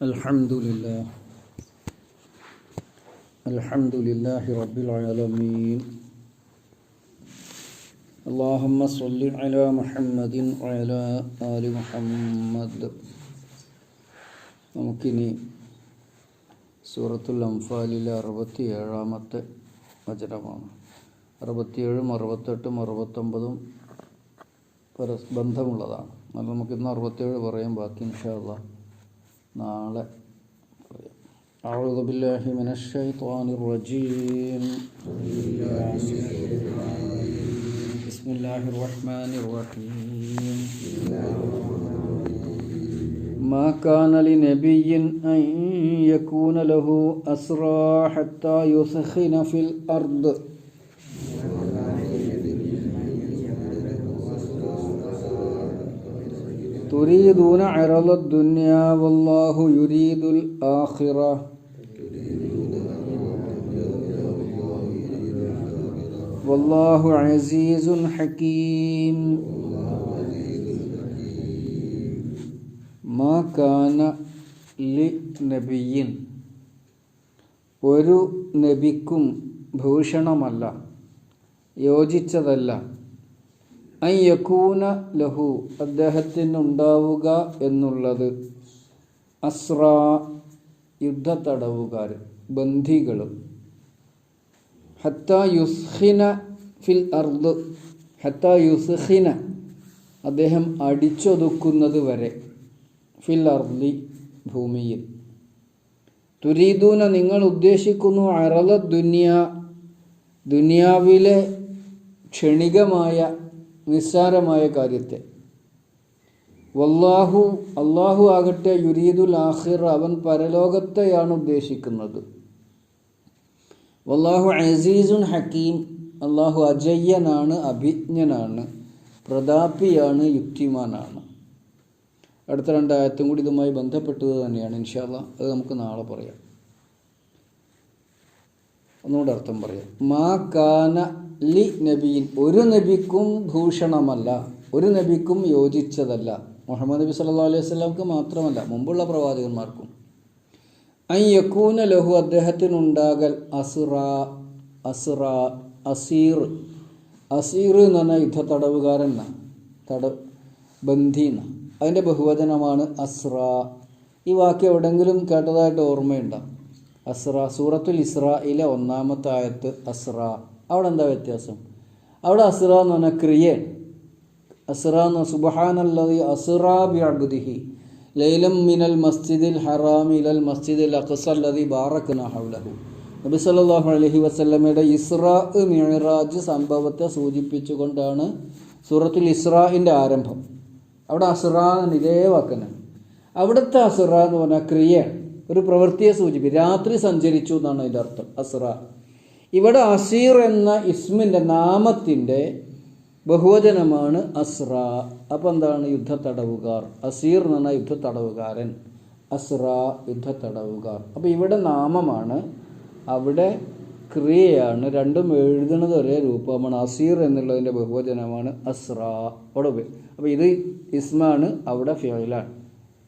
الحمد لله الحمد لله رب العالمين اللهم صل على محمد وعلى آل محمد നമുക്കിനി സൂറത്തുൽ അംഫാലിലെ അറുപത്തി ഏഴാമത്തെ വചനമാണ് അറുപത്തിയേഴും അറുപത്തെട്ടും അറുപത്തൊമ്പതും പരസ് ബന്ധമുള്ളതാണ് അത് നമുക്കിന്ന് അറുപത്തേഴ് പറയാം ബാക്കി ഇൻഷാല്ല നാളെ أعوذ بالله من الشيطان الرجيم. بسم الله الرحمن الرحيم. ما كان لنبي أن يكون له أسرى حتى يثخن في الأرض. تريدون عرض الدنيا والله يريد الآخرة والله عزيز حكيم ما كان لنبي ഒരു നബിക്കും ഭൂഷണമല്ല യോജിച്ചതല്ല അൻ യക്കൂന ലഹു അദ്ദേഹത്തിനുണ്ടാവുക എന്നുള്ളത്. അസ്ര യുദ്ധത്തടവുകാർ ബന്ധികളും. ഹത്ത യുസ്ഹിന ഫിൽ അർദ് ഹത്ത യുസ്ഹിന അദ്ദേഹം അടിച്ചൊതുക്കുന്നത് വരെ ഫിൽ അർദി ഭൂമിയിൽ. തുരീദൂന നിങ്ങൾ ഉദ്ദേശിക്കുന്നു അറല ദുനിയ ദുനിയാവിലെ ക്ഷണികമായ നിസ്സാരമായ കാര്യത്തെ. വല്ലാഹു അള്ളാഹു ആകട്ടെ യുരീദുൽ ആഹിർ അവൻ പരലോകത്തെയാണ് ഉദ്ദേശിക്കുന്നത്. വല്ലാഹു അസീസുൻ ഹക്കീം അള്ളാഹു അജയ്യനാണ് അഭിജ്ഞനാണ് പ്രതാപിയാണ് യുക്തിമാനാണ്. അടുത്ത രണ്ടായത്തും കൂടി ഇതുമായി ബന്ധപ്പെട്ടത് തന്നെയാണ്. ഇൻഷാല്ല അത് നമുക്ക് നാളെ പറയാം. ഒന്നുകൂടെ അർത്ഥം പറയാം. മാ കാന ലി നബിയിൻ. ഒരു നബിക്കും ഭൂഷണമല്ല. ഒരു നബിക്കും യോജിച്ചതല്ല. മുഹമ്മദ് നബി സല്ലാ അലൈഹി സ്വലാംക്ക് മാത്രമല്ല മുമ്പുള്ള പ്രവാചകന്മാർക്കും. ഐ യക്കൂന ലഹു അദ്ദേഹത്തിനുണ്ടാകൽ അസുറ അസുറ അസീർ. അസീർ എന്ന് പറഞ്ഞാൽ യുദ്ധ തടവുകാരൻ തട ബന്ധി എന്ന അതിന്റെ ബഹുവചനമാണ് അസ്ര ഈ വാക്യം എവിടെങ്കിലും കേട്ടതായിട്ട് ഓർമ്മയുണ്ടോ? അസ്ര സൂറത്തുൽ ഇസ്രയിലെ ഒന്നാമത്തെ ആയത്ത് അസ്ര അവിടെ എന്താ വ്യത്യാസം? അവിടെ അസുറ എന്ന് പറഞ്ഞാൽ ക്രിയ. അസുറ എന്ന് സുബഹാനല്ലതി അസ്ര ബി അബ്ദിഹി ലൈലം മിനൽ മസ്ജിദിൽ ഹറാം ഇലൽ മസ്ജിദിൽ അഖ്സല്ലതി ബാറക്ന ഹൗലഹു. നബി സല്ലാഹു അലഹി വസല്ലമയുടെ ഇസ്രാ മിഅറാജ് സംഭവത്തെ സൂചിപ്പിച്ചുകൊണ്ടാണ് സൂറത്തുൽ ഇസ്രാഇന്റെ ആരംഭം. അവിടെ അസുറ എന്ന് ഇതേ വാക്കനാണ് അവിടുത്തെ അസുറ എന്ന് പറഞ്ഞാൽ ക്രിയ. ഒരു പ്രവൃത്തിയെ സൂചിപ്പിക്കും. രാത്രി സഞ്ചരിച്ചു എന്നാണ് അതിന്റെ അർത്ഥം. അസുറ. ഇവിടെ അസീർ എന്ന ഇസ്മിന്റെ നാമത്തിന്റെ ബഹുവചനമാണ് അസ്ര അപ്പം എന്താണ് യുദ്ധ തടവുകാർ അസീർ എന്ന് പറഞ്ഞാൽ യുദ്ധത്തടവുകാരൻ അസ്ര യുദ്ധത്തടവുകാർ അപ്പോൾ ഇവിടെ നാമമാണ്. അവിടെ ക്രിയയാണ്. രണ്ടും എഴുതുന്നത് ഒരേ രൂപമാണ്. അസീർ എന്നുള്ളതിന്റെ ബഹുവചനമാണ് അസ്ര അവിടെ അപ്പോൾ ഇത് ഇസ്മാണ് അവിടെ ഫിയലാണ്.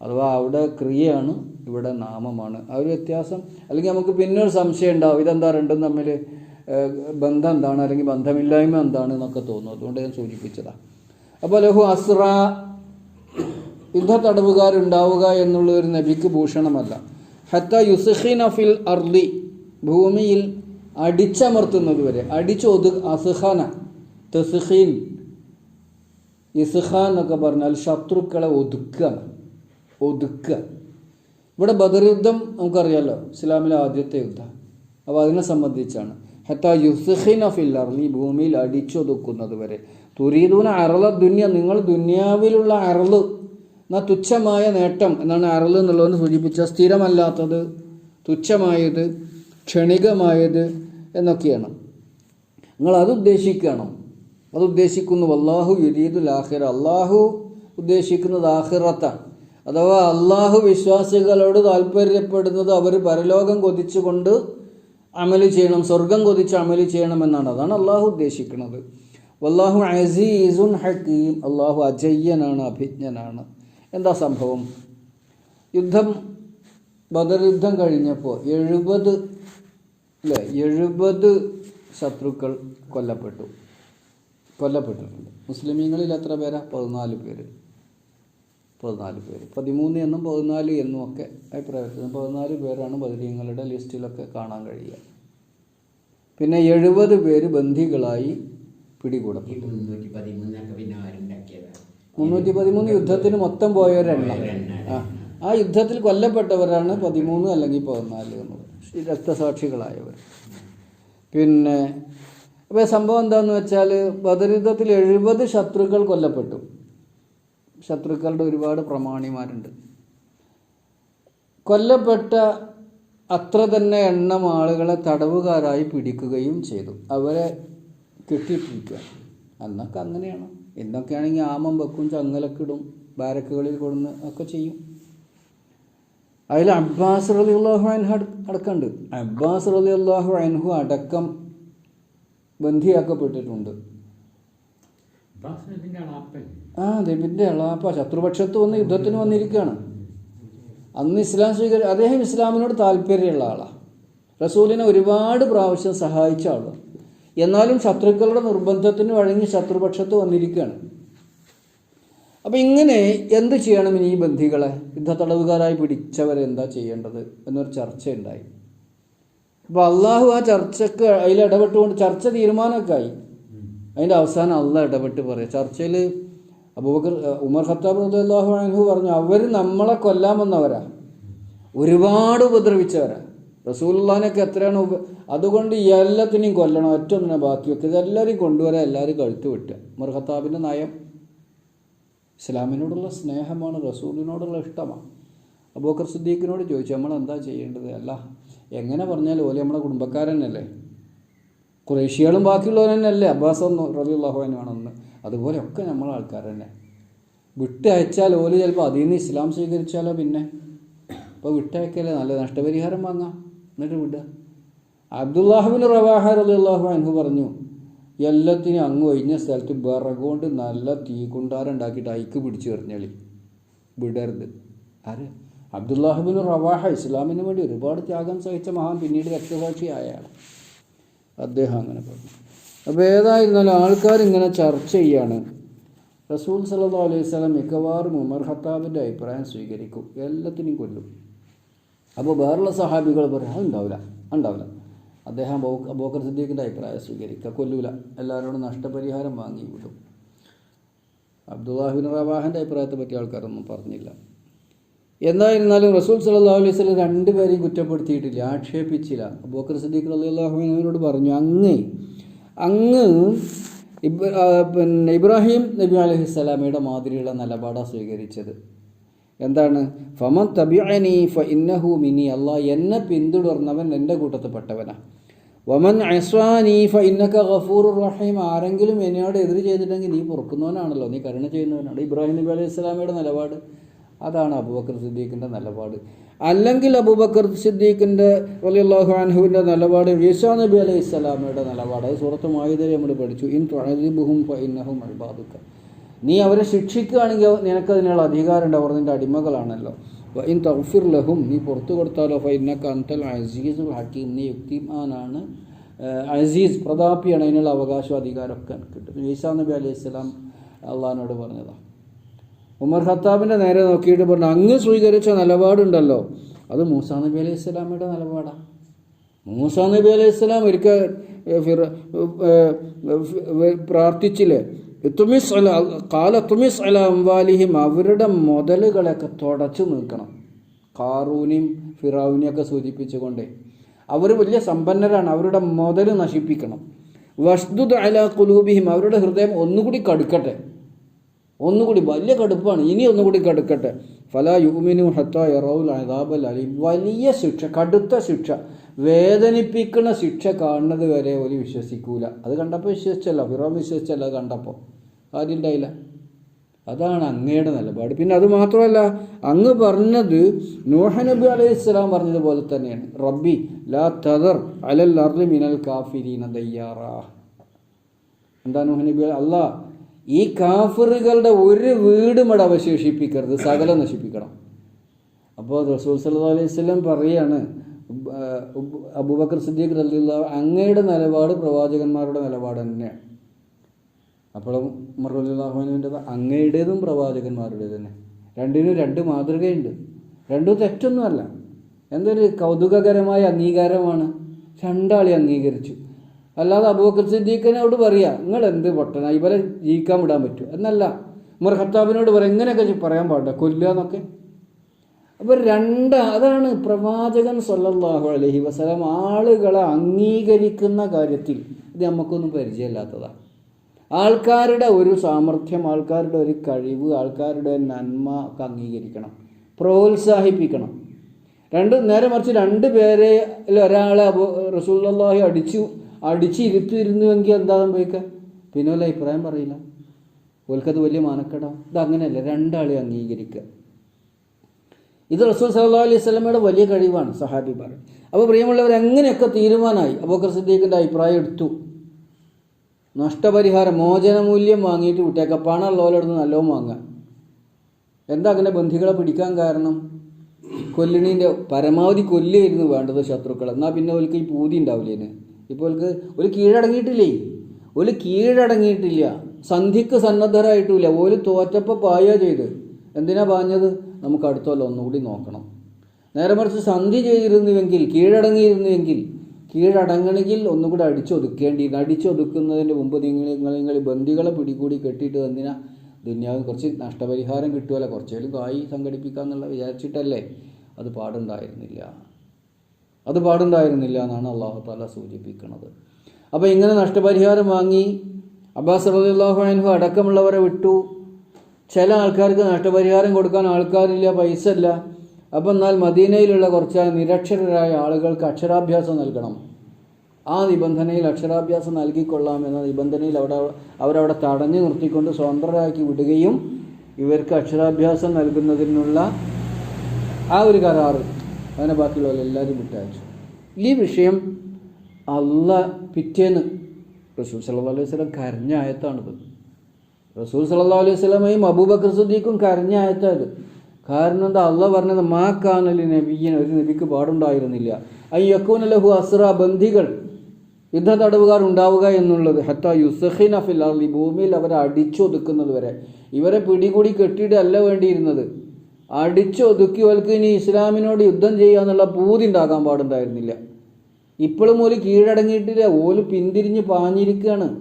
അഥവാ അവിടെ ക്രിയയാണ് ഇവിടെ നാമമാണ്. ആ ഒരു വ്യത്യാസം. അല്ലെങ്കിൽ നമുക്ക് പിന്നെ ഒരു സംശയം ഉണ്ടാവും. ഇതെന്താ രണ്ടും തമ്മിൽ ബന്ധം എന്താണ്? അല്ലെങ്കിൽ ബന്ധമില്ലായ്മ എന്താണ് എന്നൊക്കെ തോന്നും. അതുകൊണ്ട് ഞാൻ സൂചിപ്പിച്ചതാണ് അപ്പോൾ ലഹു അസ്ര യുദ്ധ തടവുകാരുണ്ടാവുക എന്നുള്ള ഒരു നബിക്ക് ഭൂഷണമല്ല. ഹത്ത യുസുഖിൻ അഫിൽ അർലി ഭൂമിയിൽ അടിച്ചമർത്തുന്നത് വരെ. അടിച്ചൊതു അസുഖാന തെസുഖീൻ ഇസുഖാൻ എന്നൊക്കെ പറഞ്ഞാൽ ശത്രുക്കളെ ഒതുക്കുക. ഒതുക്കുക. ഇവിടെ ബദർ യുദ്ധം നമുക്കറിയാലോ ഇസ്ലാമിലെ ആദ്യത്തെ യുദ്ധം. അപ്പോൾ അതിനെ സംബന്ധിച്ചാണ്. ഹത്ത യുസുഖിൻ അഫിൽ അർലി ഭൂമിയിൽ അടിച്ചൊതുക്കുന്നത് വരെ. തുരീദൂന അറള ദുന്യ നിങ്ങൾ ദുന്യാവിലുള്ള അറൾ എന്നാൽ തുച്ഛമായ നേട്ടം എന്നാണ് അറൾ എന്നുള്ളതെന്ന് സൂചിപ്പിച്ച സ്ഥിരമല്ലാത്തത് തുച്ഛമായത് ക്ഷണികമായത് എന്നൊക്കെയാണ്. നിങ്ങൾ അത് ഉദ്ദേശിക്കണം. അത് ഉദ്ദേശിക്കുന്നു അള്ളാഹു യുരീദുൽ ആഹിറ അള്ളാഹു ഉദ്ദേശിക്കുന്നത് ആഹിറത്താണ് അഥവാ അള്ളാഹു വിശ്വാസികളോട് താല്പര്യപ്പെടുന്നത് അവർ പരലോകം കൊതിച്ചുകൊണ്ട് അമൽ ചെയ്യണം സ്വർഗം കൊതിച്ച് അമൽ ചെയ്യണമെന്നാണ് അതാണ് അള്ളാഹു ഉദ്ദേശിക്കുന്നത്. വല്ലാഹു അസീസുൻ ഹക്കീം. അള്ളാഹു അജയ്യനാണ് അഭിജ്ഞനാണ്. എന്താ സംഭവം? യുദ്ധം ബദർ യുദ്ധം കഴിഞ്ഞപ്പോൾ എഴുപത് അല്ലേ എഴുപത് ശത്രുക്കൾ കൊല്ലപ്പെട്ടു. കൊല്ലപ്പെട്ടിട്ടുണ്ട്. മുസ്ലിമീങ്ങളിൽ എത്ര പേരാ? പതിനാല് പേര്. പതിനാല് പേര്. പതിമൂന്ന് എന്നും പതിനാല് എന്നും ഒക്കെ അഭിപ്രായം പതിനാല് പേരാണ് ബദരീങ്ങളുടെ ലിസ്റ്റിലൊക്കെ കാണാൻ കഴിയുക. പിന്നെ എഴുപത് പേര് ബന്ധികളായി പിടികൂടപ്പെട്ടു. ഈ മുന്നൂറ്റി പതിമൂന്ന് യുദ്ധത്തിന് മൊത്തം പോയവരെണ്ണം. ആ. യുദ്ധത്തിൽ കൊല്ലപ്പെട്ടവരാണ് പതിമൂന്ന് അല്ലെങ്കിൽ പതിനാല് എന്ന് രക്തസാക്ഷികളായവർ. പിന്നെ അപ്പോൾ സംഭവം എന്താണെന്ന് വെച്ചാൽ ബദർ യുദ്ധത്തിൽ എഴുപത് ശത്രുക്കൾ കൊല്ലപ്പെട്ടു. ശത്രുക്കളുടെ ഒരുപാട് പ്രമാണിമാരുണ്ട്. കൊല്ലപ്പെട്ട അത്ര തന്നെ എണ്ണം ആളുകളെ തടവുകാരായി പിടിക്കുകയും ചെയ്തു. അവരെ കിട്ടിയിട്ടിരിക്കുക. അന്നൊക്കെ അങ്ങനെയാണ്. ഇന്നൊക്കെയാണെങ്കിൽ ആമം വെക്കും ചങ്ങലക്കിടും ബാരക്കുകളിൽ കൊടുന്ന് ഒക്കെ ചെയ്യും. അതിൽ അബ്ബാസ് റലി അള്ളാഹു അൻഹു അടക്കമുണ്ട്. അബ്ബാസ് റലി അള്ളാഹു അൻഹു അടക്കം ബന്ധിയാക്കപ്പെട്ടിട്ടുണ്ട്. ആ ദൈവത്തിന്റെ അളാപ്പ. ശത്രുപക്ഷത്ത് വന്ന് യുദ്ധത്തിന് വന്നിരിക്കുകയാണ്. അന്ന് ഇസ്ലാം സ്വീകരി അദ്ദേഹം ഇസ്ലാമിനോട് താല്പര്യമുള്ള ആളാണ് റസൂലിനെ ഒരുപാട് പ്രാവശ്യം സഹായിച്ച ആളാണ് എന്നാലും ശത്രുക്കളുടെ നിർബന്ധത്തിന് വഴങ്ങി ശത്രുപക്ഷത്ത് വന്നിരിക്കുകയാണ്. അപ്പം ഇങ്ങനെ എന്ത് ചെയ്യണം ഇനി ഈ ബന്ധികളെ? യുദ്ധത്തടവുകാരായി പിടിച്ചവരെ എന്താ ചെയ്യേണ്ടത് എന്നൊരു ചർച്ചയുണ്ടായി. അപ്പോൾ അള്ളാഹു ആ ചർച്ചക്ക് അതിൽ ഇടപെട്ടുകൊണ്ട് ചർച്ച തീരുമാനമൊക്കെ ആയി. അതിന്റെ അവസാനം അള്ളാഹ് ഇടപെട്ട് പറയാം. ചർച്ചയിൽ അബൂബക്കർ ഉമർ ഖത്താബ് അള്ളാഹു അൻഹു പറഞ്ഞു അവർ നമ്മളെ കൊല്ലാൻ വന്നവരാ. ഒരുപാട് ഉപദ്രവിച്ചവരാ. റസൂലുള്ളാനൊക്കെ എത്രയാണ് ഉപ അതുകൊണ്ട് എല്ലാത്തിനെയും കൊല്ലണം. ഒറ്റ ഒന്നിനെ ബാക്കി വെക്കുക ഇതെല്ലാവരെയും കൊണ്ടുവരാൻ എല്ലാവരും കഴുത്ത് വിട്ടുക. ഉമർ ഖത്താബിന്റെ നയം ഇസ്ലാമിനോടുള്ള സ്നേഹമാണ് റസൂലിനോടുള്ള ഇഷ്ടമാണ്. അബൂബക്കർ സിദ്ദീഖിനോട് ചോദിച്ചു നമ്മൾ എന്താ ചെയ്യേണ്ടത്? അല്ല എങ്ങനെ പറഞ്ഞാലും ഓലെ നമ്മളെ കുടുംബക്കാരനല്ലേ? കുറേഷ്യകളും ബാക്കിയുള്ളവർ തന്നെ അല്ലേ അബ്ബാസ് ഒന്ന് റബിയുള്ളാഹുവാനുമാണെന്ന് അതുപോലെ ഒക്കെ നമ്മളെ ആൾക്കാർ തന്നെ. വിട്ടയച്ചാൽ ഓൽ ചിലപ്പോൾ അതിൽ നിന്ന് ഇസ്ലാം സ്വീകരിച്ചാലോ പിന്നെ? അപ്പോൾ വിട്ടയക്കല്ലേ നല്ല നഷ്ടപരിഹാരം വാങ്ങാം. എന്നിട്ട് വിടുക. അബ്ദുല്ലാഹുബിൻ റവാഹ അള്ളാഹു അൻഹു പറഞ്ഞു എല്ലാത്തിനും അങ്ങ് ഒഴിഞ്ഞ സ്ഥലത്ത് വിറകൊണ്ട് നല്ല തീ കുണ്ടാറുണ്ടാക്കിയിട്ട് ഐക്ക് പിടിച്ച് എറിഞ്ഞളി. വിടരുത്. ആര്? അബ്ദുല്ലാഹുബിൻ റവാഹ ഇസ്ലാമിന് വേണ്ടി ഒരുപാട് ത്യാഗം സഹിച്ച മഹാൻ പിന്നീട് രക്തസാക്ഷിയായ ആൾ അദ്ദേഹം അങ്ങനെ പറഞ്ഞു. അപ്പോൾ ഏതായിരുന്നാലും ആൾക്കാർ ഇങ്ങനെ ചർച്ച ചെയ്യാണ്. റസൂൽ സല്ലാ അലൈഹി സ്വലം മിക്കവാറും ഉമർ ഖത്താബിന്റെ അഭിപ്രായം സ്വീകരിക്കും. എല്ലാത്തിനും കൊല്ലും. അപ്പോൾ വേറുള്ള സഹാബികൾ പറയും അത് ഉണ്ടാവില്ല ഉണ്ടാവില്ല. അദ്ദേഹം ബോക്കർ സിദ്ദീഖിന്റെ അഭിപ്രായം സ്വീകരിക്കുക കൊല്ലൂല. എല്ലാവരോടും നഷ്ടപരിഹാരം വാങ്ങി വിടും. അബ്ദുല്ലാഹിബിൻ റവാഹിന്റെ അഭിപ്രായത്തെ പറ്റി ആൾക്കാരൊന്നും പറഞ്ഞില്ല. എന്തായിരുന്നാലും റസൂൽ സല്ലാ അലൈഹി വസല്ലം രണ്ടുപേരെയും കുറ്റപ്പെടുത്തിയിട്ടില്ല ആക്ഷേപിച്ചില്ല. അബൂബക്കർ സിദ്ദീഖ് റളിയല്ലാഹു അൻഹുവിനോട് പറഞ്ഞു അങ്ങ് അങ്ങ് പിന്നെ ഇബ്രാഹിം നബി അലൈഹി സ്വലാമയുടെ മാതിരിയുള്ള നിലപാടാണ് സ്വീകരിച്ചത്. എന്താണ്? ഫമൻ തബിഅനി ഫ മിനി അള്ളാഹ് എന്നെ പിന്തുടർന്നവൻ എന്റെ കൂട്ടത്തിൽപ്പെട്ടവനാണ് വമൻ അസ്വാനി ഫ ഇന്നക ഗഫൂർ റഹീം ആരെങ്കിലും എന്നോട് എതിർ ചെയ്തിട്ടെങ്കിൽ നീ പൊറുക്കുന്നവനാണല്ലോ നീ കരുണ ചെയ്യുന്നവനാണ്. ഇബ്രാഹിം നബി അലൈഹി സ്വലാമയുടെ നിലപാട് അതാണ് അബൂബക്കർ സിദ്ദീഖിന്റെ നിലപാട്. അല്ലെങ്കിൽ അബൂബക്കർ സിദ്ദീഖിന്റെ വലിയല്ലാഹു അൻഹുവിന്റെ നിലപാട് ഈസാ നബി അലൈഹി സ്വലാമയുടെ നിലപാട്. അത് സൂറത്ത് മായുതരെ നമ്മൾ പഠിച്ചു. ഇൻ ഇന്നഹും അൽബാദുക്ക നീ അവരെ ശിക്ഷിക്കുകയാണെങ്കിൽ നിനക്ക് അതിനുള്ള അധികാരമുണ്ട് അവർ നിന്റെ അടിമകളാണല്ലോ. ഇൻ തൗഫിർ ലഹും നീ പുറത്തു കൊടുത്താലോ? ഫൈനക്ക് അന്തൽ അസീസുൽ ഹക്കീം. നീ യുക്തിമാനാണ്. അസീസ് പ്രതാപിയാണ്. അതിനുള്ള അവകാശം അധികാരമൊക്കെ കിട്ടും. ഈസാ നബി അലൈഹി സ്വലാം അള്ളഹാനോട് പറഞ്ഞതാണ് ഉമർ ഖത്താബിന്റെ നേരെ നോക്കിയിട്ട് പറഞ്ഞു അങ്ങ് സ്വീകരിച്ച നിലപാടുണ്ടല്ലോ. അത് മൂസാ നബി അലൈഹി ഇസ്ലാമിയുടെ നിലപാടാണ് മൂസാ നബി അലൈഹി സ്വലാം ഒരിക്കൽ പ്രാർത്ഥിച്ചില്ലേ? തുമിസ് അല കാല തുമിസ് അല അവരുടെ മുതലുകളൊക്കെ തുടച്ചു നിൽക്കണം കാറൂനെയും ഫിറാവിനെയൊക്കെ സൂചിപ്പിച്ചുകൊണ്ട്. അവർ വലിയ സമ്പന്നരാണ്. അവരുടെ മുതൽ നശിപ്പിക്കണം. വഷ്ദുദ് അല കുലൂബിഹിം അവരുടെ ഹൃദയം ഒന്നുകൂടി കടുക്കട്ടെ. ഒന്നുകൂടി വലിയ കടുപ്പാണ്. ഇനി ഒന്നുകൂടി കടുക്കട്ടെ. ഫല യുമിനു ഹത്ത എറൗൽ അതാബൽ അലി. വലിയ ശിക്ഷ കടുത്ത ശിക്ഷ. വേദനിപ്പിക്കുന്ന ശിക്ഷ കാണുന്നത് വരെ ഒരു വിശ്വസിക്കൂല. അത് കണ്ടപ്പോൾ വിശ്വസിച്ചല്ല. ഫിറോം വിശ്വസിച്ചല്ല അത് കണ്ടപ്പോൾ ആദ്യം ഉണ്ടായില്ല. അതാണ് അങ്ങയുടെ നിലപാട്. പിന്നെ അത് മാത്രമല്ല അങ്ങ് പറഞ്ഞത് നൂഹനബി അലൈഹി സ്വലാം പറഞ്ഞതുപോലെ തന്നെയാണ്. റബ്ബി ലാ തദർ അലൽ അർലി മിനൽ കാഫിരീന ദയ്യാറ. എന്താ നൂഹനബി അല്ല ഈ കാഫറുകളുടെ ഒരു വീടും ഇവിടെ അവശേഷിപ്പിക്കരുത്. സകലം നശിപ്പിക്കണം. അപ്പോൾ റസൂൽ സല്ലാ അലൈഹി സ്വലം പറയാണ് അബൂബക്കർ സിദ്ദീഖ് റളിയല്ലാഹു അങ്ങയുടെ നിലപാട് പ്രവാചകന്മാരുടെ നിലപാട് തന്നെയാണ്. അപ്പോഴും ഉമർ റളിയല്ലാഹുവിന്റെ അങ്ങയുടേതും പ്രവാചകന്മാരുടെ തന്നെ. രണ്ടിനും രണ്ട് മാതൃകയുണ്ട്. രണ്ടും തെറ്റൊന്നുമല്ല. എന്തൊരു കൗതുകകരമായ അംഗീകാരമാണ്. രണ്ടാളി അംഗീകരിച്ചു. അല്ലാതെ അബൂബക്കർ സിദ്ദീഖിനോട് പറയാ നിങ്ങൾ എന്ത് പൊട്ടന? ഇവരെ ജീവിക്കാൻ വിടാൻ പറ്റും. എന്നല്ല. ഉമർ ഖത്താബിനോട് പറയാം ഇങ്ങനെയൊക്കെ പറയാൻ പാടില്ല കൊല്ലുക എന്നൊക്കെ. അപ്പോൾ രണ്ട് അതാണ് പ്രവാചകൻ സല്ലല്ലാഹു അലഹി വസല്ലം ആളുകളെ അംഗീകരിക്കുന്ന കാര്യത്തിൽ. ഇത് നമുക്കൊന്നും പരിചയമില്ലാത്തതാണ് ആൾക്കാരുടെ ഒരു സാമർഥ്യം ആൾക്കാരുടെ ഒരു കഴിവ് ആൾക്കാരുടെ നന്മ ഒക്കെ അംഗീകരിക്കണം. പ്രോത്സാഹിപ്പിക്കണം. രണ്ട് നേരെ മറിച്ച് രണ്ട് പേരെ ഒരാളെ അള്ളാഹി അടിച്ചു. അടിച്ച് ഇരുത്തിയിരുന്നുവെങ്കിൽ എന്താ സംഭവിക്കുക പിന്നെ വല്ല അഭിപ്രായം പറയില്ല. ഓൽക്കത് വലിയ മാനക്കെടാം. ഇത് അങ്ങനെയല്ല രണ്ടാളെ അംഗീകരിക്കുക. ഇത് റസൂൽ സല്ലാ അലൈഹി സ്വലമയുടെ വലിയ കഴിവാണ് സഹാബി പറഞ്ഞു. അപ്പോൾ പ്രിയമുള്ളവർ എങ്ങനെയൊക്കെ തീരുമാനമായി അബൂബക്കർ സിദ്ദീഖിന്റെ അഭിപ്രായം എടുത്തു. നഷ്ടപരിഹാരം മോചനമൂല്യം വാങ്ങിയിട്ട് വിട്ടേക്കാം. പണം ഉള്ളവരോട് നല്ലോണം വാങ്ങാം എന്താ അങ്ങനെ ബന്ധികളെ പിടിക്കാൻ കാരണം? കൊല്ലണീന്റെ പരമാവധി കൊല്ലായിരുന്നു വേണ്ടത് ശത്രുക്കൾ എന്നാൽ പിന്നെ ഓൽക്ക് ഈ പൂതി ഉണ്ടാവില്ലേന്? ഇപ്പോൾ ഒരു കീഴടങ്ങിയിട്ടില്ലേ? ഒരു കീഴടങ്ങിയിട്ടില്ല. സന്ധിക്ക് സന്നദ്ധരായിട്ടില്ല. ഓൽ തോറ്റപ്പോൾ പായ ചെയ്ത്. എന്തിനാ പാഞ്ഞത്? നമുക്ക് അടുത്തല്ല ഒന്നുകൂടി നോക്കണം. നേരെ മറിച്ച് സന്ധി ചെയ്തിരുന്നുവെങ്കിൽ കീഴടങ്ങിയിരുന്നുവെങ്കിൽ കീഴടങ്ങണമെങ്കിൽ ഒന്നുകൂടി അടിച്ചൊതുക്കേണ്ടി അടിച്ചൊതുക്കുന്നതിന് മുമ്പ് നിങ്ങൾ നിങ്ങൾ ബന്ദികളെ പിടികൂടി കെട്ടിയിട്ട് എന്തിനാ? ദുന്യാവിന് കുറച്ച് നഷ്ടപരിഹാരം കിട്ടുമല്ലോ കുറച്ചേലും കായി സംഘടിപ്പിക്കാന്നുള്ള വിചാരിച്ചിട്ടല്ലേ? അത് പാടുണ്ടായിരുന്നില്ല. അത് പാടുണ്ടായിരുന്നില്ല എന്നാണ് അള്ളാഹു താല സൂചിപ്പിക്കുന്നത്. അപ്പോൾ ഇങ്ങനെ നഷ്ടപരിഹാരം വാങ്ങി അബ്ബാസ് അള്ളാഹു അൻഹു അടക്കമുള്ളവരെ വിട്ടു. ചില ആൾക്കാർക്ക് നഷ്ടപരിഹാരം കൊടുക്കാൻ ആൾക്കാരില്ല പൈസ ഇല്ല അപ്പം എന്നാൽ മദീനയിലുള്ള കുറച്ച് നിരക്ഷരരായ ആളുകൾക്ക് അക്ഷരാഭ്യാസം നൽകണം. ആ നിബന്ധനയിൽ അക്ഷരാഭ്യാസം നൽകിക്കൊള്ളാം എന്ന നിബന്ധനയിൽ അവിടെ അവരവിടെ തടഞ്ഞു നിർത്തിക്കൊണ്ട് സ്വതന്ത്രരാക്കി വിടുകയും ഇവർക്ക് അക്ഷരാഭ്യാസം നൽകുന്നതിനുള്ള ആ ഒരു കരാറ് അങ്ങനെ ബാക്കിയുള്ള എല്ലാവരും വിട്ടയച്ചു. ഈ വിഷയം അല്ല പിറ്റേന്ന് റസൂൽ സല്ലാ അലൈഹി സ്വലം കരഞ്ഞ ആയത്താണിത്. റസൂൽ സല്ലാ അലൈഹി സ്വലമയും അബൂബക്കർ സുദ്ദീഖും കരഞ്ഞ ആയത്താത് കാരണം എന്താ? അല്ല പറഞ്ഞത് മാ കാനലി നബിയൻ ഒരു നബിക്ക് പാടുണ്ടായിരുന്നില്ല. അയ്യക്കൂന ലഹു അസ്ര ബന്ധികൾ യുദ്ധ തടവുകാർ ഉണ്ടാവുക എന്നുള്ളത് ഹത്ത യുസഹിന ഫിൽ അർളി ഭൂമിയിൽ അവരെ അടിച്ചൊതുക്കുന്നത് വരെ ഇവരെ പിടികൂടി കെട്ടിയിടല്ല വേണ്ടിയിരുന്നത്. അടിച്ചൊതുക്കിയവർക്ക് ഇനി ഇസ്ലാമിനോട് യുദ്ധം ചെയ്യുക എന്നുള്ള പൂതി ഉണ്ടാക്കാൻ പാടുണ്ടായിരുന്നില്ല. ഇപ്പോഴും ഓൽ കീഴടങ്ങിയിട്ടില്ല. ഓൽ പിന്തിരിഞ്ഞ് പാഞ്ഞിരിക്കുകയാണ്.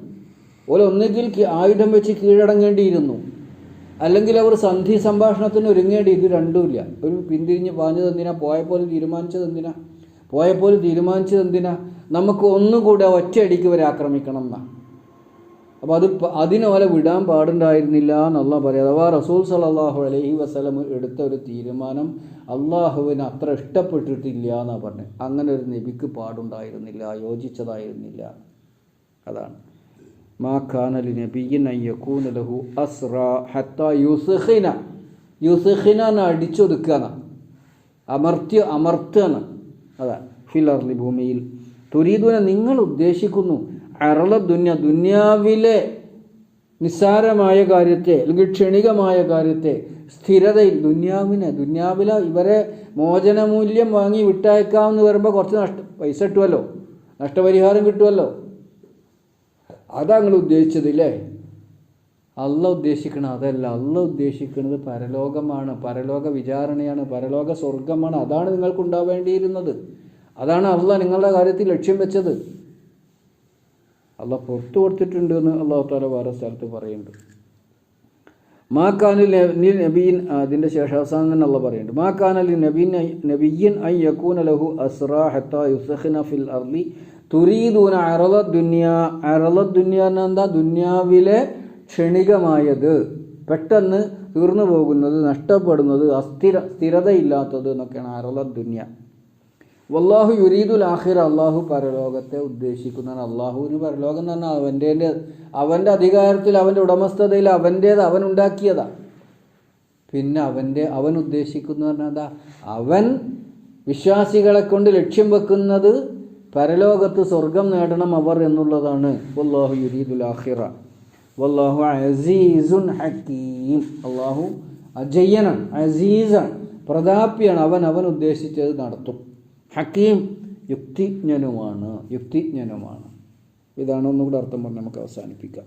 ഓൽ ഒന്നുകിൽ കി- ആയുധം വെച്ച് കീഴടങ്ങേണ്ടിയിരുന്നു. അല്ലെങ്കിൽ അവർ സന്ധി സംഭാഷണത്തിന് ഒരുങ്ങേണ്ടി ഇത് രണ്ടുമില്ല. ഒരു പിന്തിരിഞ്ഞ് പാഞ്ഞത് എന്തിനാ? പോയപ്പോൾ തീരുമാനിച്ചത് എന്തിനാ? പോയപ്പോൾ തീരുമാനിച്ചത് എന്തിനാ? നമുക്ക് ഒന്നുകൂടെ ഒറ്റയടിക്ക് വരെ ആക്രമിക്കണം എന്നാ. അപ്പോൾ അത് അതിനോലെ വിടാൻ പാടുണ്ടായിരുന്നില്ല എന്നുള്ള പറയാം. അഥവാ റസൂൽ സലാഹു അലൈഹി വസ്ലം എടുത്ത ഒരു തീരുമാനം അള്ളാഹുവിന് അത്ര ഇഷ്ടപ്പെട്ടിട്ടില്ല എന്നാണ് പറഞ്ഞത് അങ്ങനെ ഒരു നബിക്ക് പാടുണ്ടായിരുന്നില്ല യോജിച്ചതായിരുന്നില്ല. അതാണ്. മാ ഖാനലി നബിയിൻ യകൂന ലഹു അസ്റ അടിച്ചൊതുക്കുക അമർത്യ അമർത്തുക അതാ. ഫിലർലി ഭൂമിയിൽ. തുരീദുന നിങ്ങൾ ഉദ്ദേശിക്കുന്നു അറള ദുന്യ ദുന്യാവിലെ നിസ്സാരമായ കാര്യത്തെ അല്ലെങ്കിൽ ക്ഷണികമായ കാര്യത്തെ സ്ഥിരതയിൽ ദുന്യാവിനെ ദുന്യാവിലെ ഇവരെ മോചനമൂല്യം വാങ്ങി വിട്ടയക്കാമെന്ന് പറയുമ്പോൾ കുറച്ച് നഷ്ട പൈസ കിട്ടുമല്ലോ നഷ്ടപരിഹാരം കിട്ടുമല്ലോ അതാ നിങ്ങൾ ഉദ്ദേശിച്ചത് ഇല്ലേ? അല്ല ഉദ്ദേശിക്കണം അതല്ല. അല്ല ഉദ്ദേശിക്കുന്നത് പരലോകമാണ്. പരലോക വിചാരണയാണ്. പരലോക സ്വർഗമാണ് അതാണ് നിങ്ങൾക്ക് ഉണ്ടാവേണ്ടിയിരുന്നത് അതാണ് അല്ല നിങ്ങളുടെ കാര്യത്തിൽ ലക്ഷ്യം വെച്ചത്. അല്ല പുറത്തു കൊടുത്തിട്ടുണ്ട് എന്ന് അള്ളാഹു താല വേറെ സ്ഥലത്ത് പറയുന്നുണ്ട്. മാക്കാനിൽ കാനിൽ നബീൻ അതിന്റെ ശേഷം അവസാനം തന്നെ അള്ള പറയുന്നുണ്ട്. മാ കാനലി നബീൻ നബിയൻ ഐ യക്കൂൻ ലഹു അസ്റാ ഹത്ത യുസഖിന ഫിൽ അർലി തുരീദൂന അറള ദുന്യ. അറള ദുന്യ എന്താ? ദുന്യാവിലെ ക്ഷണികമായത്. പെട്ടെന്ന് തീർന്നു പോകുന്നത് നഷ്ടപ്പെടുന്നത് അസ്ഥിര സ്ഥിരതയില്ലാത്തത് എന്നൊക്കെയാണ് അറള ദുന്യ. വല്ലാഹു യുരീദുൽ ആഹിർ അള്ളാഹു പരലോകത്തെ ഉദ്ദേശിക്കുന്നതാണ്. അള്ളാഹുവിന് പരലോകം എന്ന് അവന്റെ അവന്റെ അധികാരത്തിൽ അവന്റെ ഉടമസ്ഥതയിൽ അവന്റേത് അവൻ ഉണ്ടാക്കിയതാ. പിന്നെ അവന്റെ അവൻ ഉദ്ദേശിക്കുന്ന പറഞ്ഞാൽ അവൻ വിശ്വാസികളെ കൊണ്ട് ലക്ഷ്യം വെക്കുന്നത് പരലോകത്ത് സ്വർഗം നേടണം അവർ എന്നുള്ളതാണ്. വല്ലാഹു യുരീദുൽ ആഹിറ വല്ലാഹു അസീസുൻ ഹക്കീം. അള്ളാഹു അജയ്യനാണ് അസീസാണ് പ്രതാപിയാണ് അവൻ അവൻ ഉദ്ദേശിച്ചത് നടത്തും. ഹക്കീം യുക്തിജ്ഞനുമാണ് യുക്തിജ്ഞനുമാണ്. ഇതാണ് ഒന്നുകൂടെ അർത്ഥം പറഞ്ഞ് നമുക്ക് അവസാനിപ്പിക്കാം.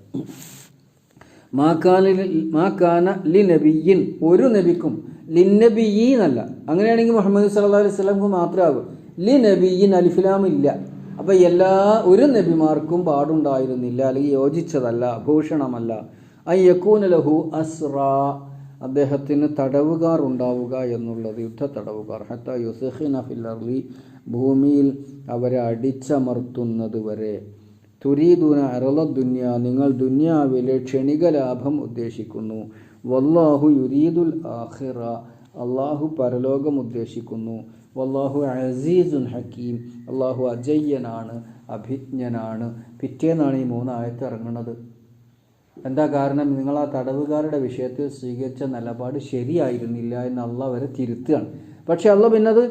മാക്കാന മാക്കാന ലി നബിയിൻ ഒരു നബിക്കും ലിന്നബിയീന്നല്ല അങ്ങനെയാണെങ്കിൽ മുഹമ്മദ് സല്ലല്ലാഹു അലൈഹി സ്വലംക്ക് മാത്രമാകും ലി നബിയിൻ അലിഫിലാം ഇല്ല അപ്പം എല്ലാ ഒരു നബിമാർക്കും പാടുണ്ടായിരുന്നില്ല അല്ലെങ്കിൽ യോജിച്ചതല്ല ഭൂഷണമല്ല. അയ്യക്കൂനലഹു അസ്റ അദ്ദേഹത്തിന് തടവുകാർ ഉണ്ടാവുക എന്നുള്ളത് യുദ്ധ തടവുകാർ ഹത്ത യുസഖിന ഫില്ലർലി ഭൂമിയിൽ അവരെ അടിച്ചമർത്തുന്നത് വരെ. തുരീദുന അറള ദുന്യ നിങ്ങൾ ദുന്യാവിലെ ക്ഷണിക ലാഭം ഉദ്ദേശിക്കുന്നു. വല്ലാഹു യുരീദുൽ ആഹിറ അള്ളാഹു പരലോകം ഉദ്ദേശിക്കുന്നു. വല്ലാഹു അസീസുൻ ഹക്കീം അള്ളാഹു അജയ്യനാണ് അഭിജ്ഞനാണ്. പിറ്റേന്നാണ് ഈ മൂന്നായത്ത് ഇറങ്ങുന്നത് എന്താ കാരണം? നിങ്ങൾ ആ തടവുകാരുടെ വിഷയത്തിൽ സ്വീകരിച്ച നിലപാട് ശരിയായിരുന്നില്ല എന്ന് അള്ള അവരെ തിരുത്തുകയാണ്. പക്ഷെ അള്ള പിന്നെ അത്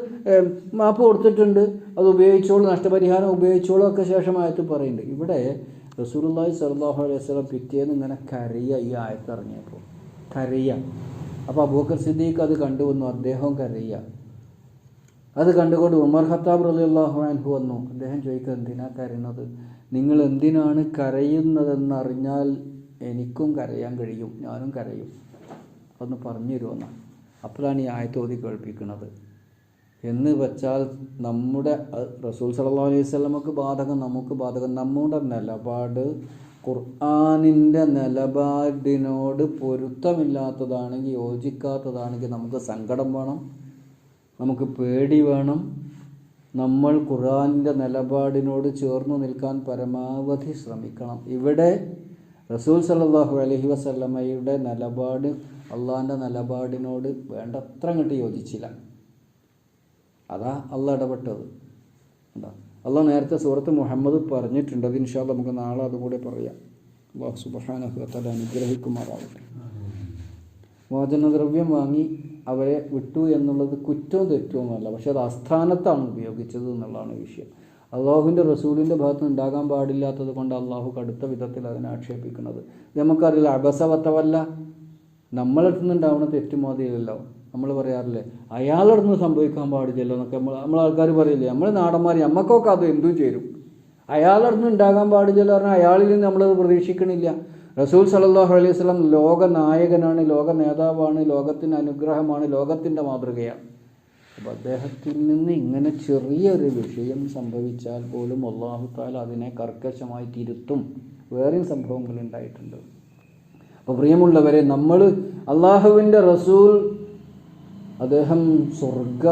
മാപ്പ് കൊടുത്തിട്ടുണ്ട്. അത് ഉപയോഗിച്ചോളൂ നഷ്ടപരിഹാരം ഉപയോഗിച്ചോളൂ ഒക്കെ ശേഷം ആയത്ത് പറയുന്നുണ്ട്. ഇവിടെ റസൂലുള്ളാഹി സ്വല്ലല്ലാഹു അലൈഹി വസല്ലം പിറ്റേന്ന് ഇങ്ങനെ കരയ ഈ ആയത്ത് ഇറങ്ങിയപ്പോൾ. കരയ. അപ്പോൾ അബൂക്കർ സിദ്ദീഖ് അത് കണ്ടുവന്നു അദ്ദേഹവും കരയ. അത് കണ്ടുകൊണ്ട് ഉമർ ഖത്താബ് റളിയല്ലാഹു അൻഹു വന്നു. അദ്ദേഹം ചോദിക്കുക എന്തിനാ കരയുന്നത്? നിങ്ങൾ എന്തിനാണ് കരയുന്നതെന്നറിഞ്ഞാൽ എനിക്കും കരയാൻ കഴിയും ഞാനും കരയും. ഒന്ന് പറഞ്ഞു തരുമെന്ന് അപ്പോഴാണ് ഈ ആയത്തോതി കേൾപ്പിക്കുന്നത്. എന്ന് വെച്ചാൽ നമ്മുടെ റസൂൽ സല്ലാ അലൈഹി സ്വലമക്ക് ബാധകം നമുക്ക് ബാധകം നമ്മുടെ നിലപാട് ഖുർആാനിന്റെ നിലപാടിനോട് പൊരുത്തമില്ലാത്തതാണെങ്കിൽ യോജിക്കാത്തതാണെങ്കിൽ നമുക്ക് സങ്കടം വേണം നമുക്ക് പേടി വേണം. നമ്മൾ ഖുർആാനിന്റെ നിലപാടിനോട് ചേർന്ന് നിൽക്കാൻ പരമാവധി ശ്രമിക്കണം. ഇവിടെ റസൂൽ സല്ലല്ലാഹു അലഹി വസല്ലമയുടെ നിലപാട് അള്ളാഹിന്റെ നിലപാടിനോട് വേണ്ടത്ര അങ്ങോട്ട് യോജിച്ചില്ല. അതാ അള്ള ഇടപെട്ടത്. എന്താ അള്ളാഹ് നേരത്തെ സുഹൃത്ത് മുഹമ്മദ് പറഞ്ഞിട്ടുണ്ട്. അത് ഇൻഷാ നമുക്ക് നാളെ അതുകൂടെ പറയാം. അള്ളാഹു അനുഗ്രഹിക്കുമാറാവട്ടെ. മോചനദ്രവ്യം വാങ്ങി അവരെ വിട്ടു എന്നുള്ളത് കുറ്റവും തെറ്റുമൊന്നുമല്ല. പക്ഷെ അത് ആസ്ഥാനത്താണ് ഉപയോഗിച്ചത് എന്നുള്ളതാണ് വിഷയം. അള്ളാഹുവിന്റെ റസൂലിന്റെ ഭാഗത്ത് ഉണ്ടാകാൻ പാടില്ലാത്തത് കൊണ്ട് അള്ളാഹു കടുത്ത വിധത്തിൽ അതിനെ ആക്ഷേപിക്കുന്നത്. നമുക്കറിയില്ല അബസവത്തവല്ല നമ്മളടുത്ത് നിന്നുണ്ടാവുന്ന നമ്മൾ പറയാറില്ലേ അയാളടുത്ത് നിന്ന് സംഭവിക്കാൻ പാടില്ലല്ലോ എന്നൊക്കെ നമ്മൾ നമ്മൾ ആൾക്കാർ പറയില്ലേ നമ്മൾ നാടന്മാർ നമ്മക്കൊക്കെ അത് എന്തും ചേരും. അയാളടുത്ത് ഉണ്ടാകാൻ പാടില്ലല്ലോ പറഞ്ഞാൽ അയാളിൽ നിന്ന് നമ്മളത് പ്രതീക്ഷിക്കണില്ല. റസൂൽ സലല്ലാഹു അലൈഹി വസല്ലം ലോക നായകനാണ് ലോക നേതാവാണ് ലോകത്തിന്റെ അനുഗ്രഹമാണ് ലോകത്തിന്റെ മാതൃകയാണ്. അപ്പോൾ അദ്ദേഹത്തിൽ നിന്ന് ഇങ്ങനെ ചെറിയൊരു വിഷയം സംഭവിച്ചാൽ പോലും അള്ളാഹു താല അതിനെ കർക്കശമായി തിരുത്തും. വേറെയും സംഭവങ്ങൾ ഉണ്ടായിട്ടുണ്ട്. അപ്പോൾ പ്രിയമുള്ളവരെ നമ്മൾ അള്ളാഹുവിന്റെ റസൂൽ അദ്ദേഹം സ്വർഗ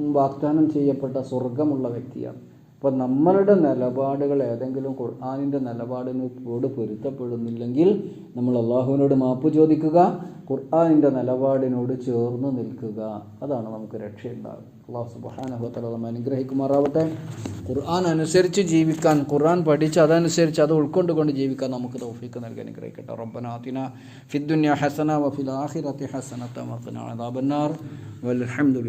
വാഗ്ദാനം ചെയ്യപ്പെട്ട സ്വർഗമുള്ള വ്യക്തിയാണ്. അപ്പോൾ നമ്മളുടെ നിലപാടുകൾ ഏതെങ്കിലും ഖുർആാനിന്റെ നിലപാടിനോട് പൊരുത്തപ്പെടുന്നില്ലെങ്കിൽ നമ്മൾ അള്ളാഹുവിനോട് മാപ്പ് ചോദിക്കുക ഖുർആാനിന്റെ നിലപാടിനോട് ചേർന്ന് നിൽക്കുക. അതാണ് നമുക്ക് രക്ഷയുണ്ടാകും അള്ളാഹു സുബാനഹത്തല നമ്മൾ അനുഗ്രഹിക്കുമാറാവട്ടെ. ഖുർആൻ അനുസരിച്ച് ജീവിക്കാൻ ഖുർആൻ പഠിച്ച് അതനുസരിച്ച് അത് ഉൾക്കൊണ്ടുകൊണ്ട് ജീവിക്കാൻ നമുക്ക് തൗഫീക്ക് നൽകി അനുഗ്രഹിക്കട്ടെ. റബ്ബനാത്തിന ഫിദ്ദുന്യ ഹസന വഫിൽ ആഖിറത്തി ഹസനത്ത വഖിന അദാബന്നാർ. വൽഹംദുലില്ലാഹി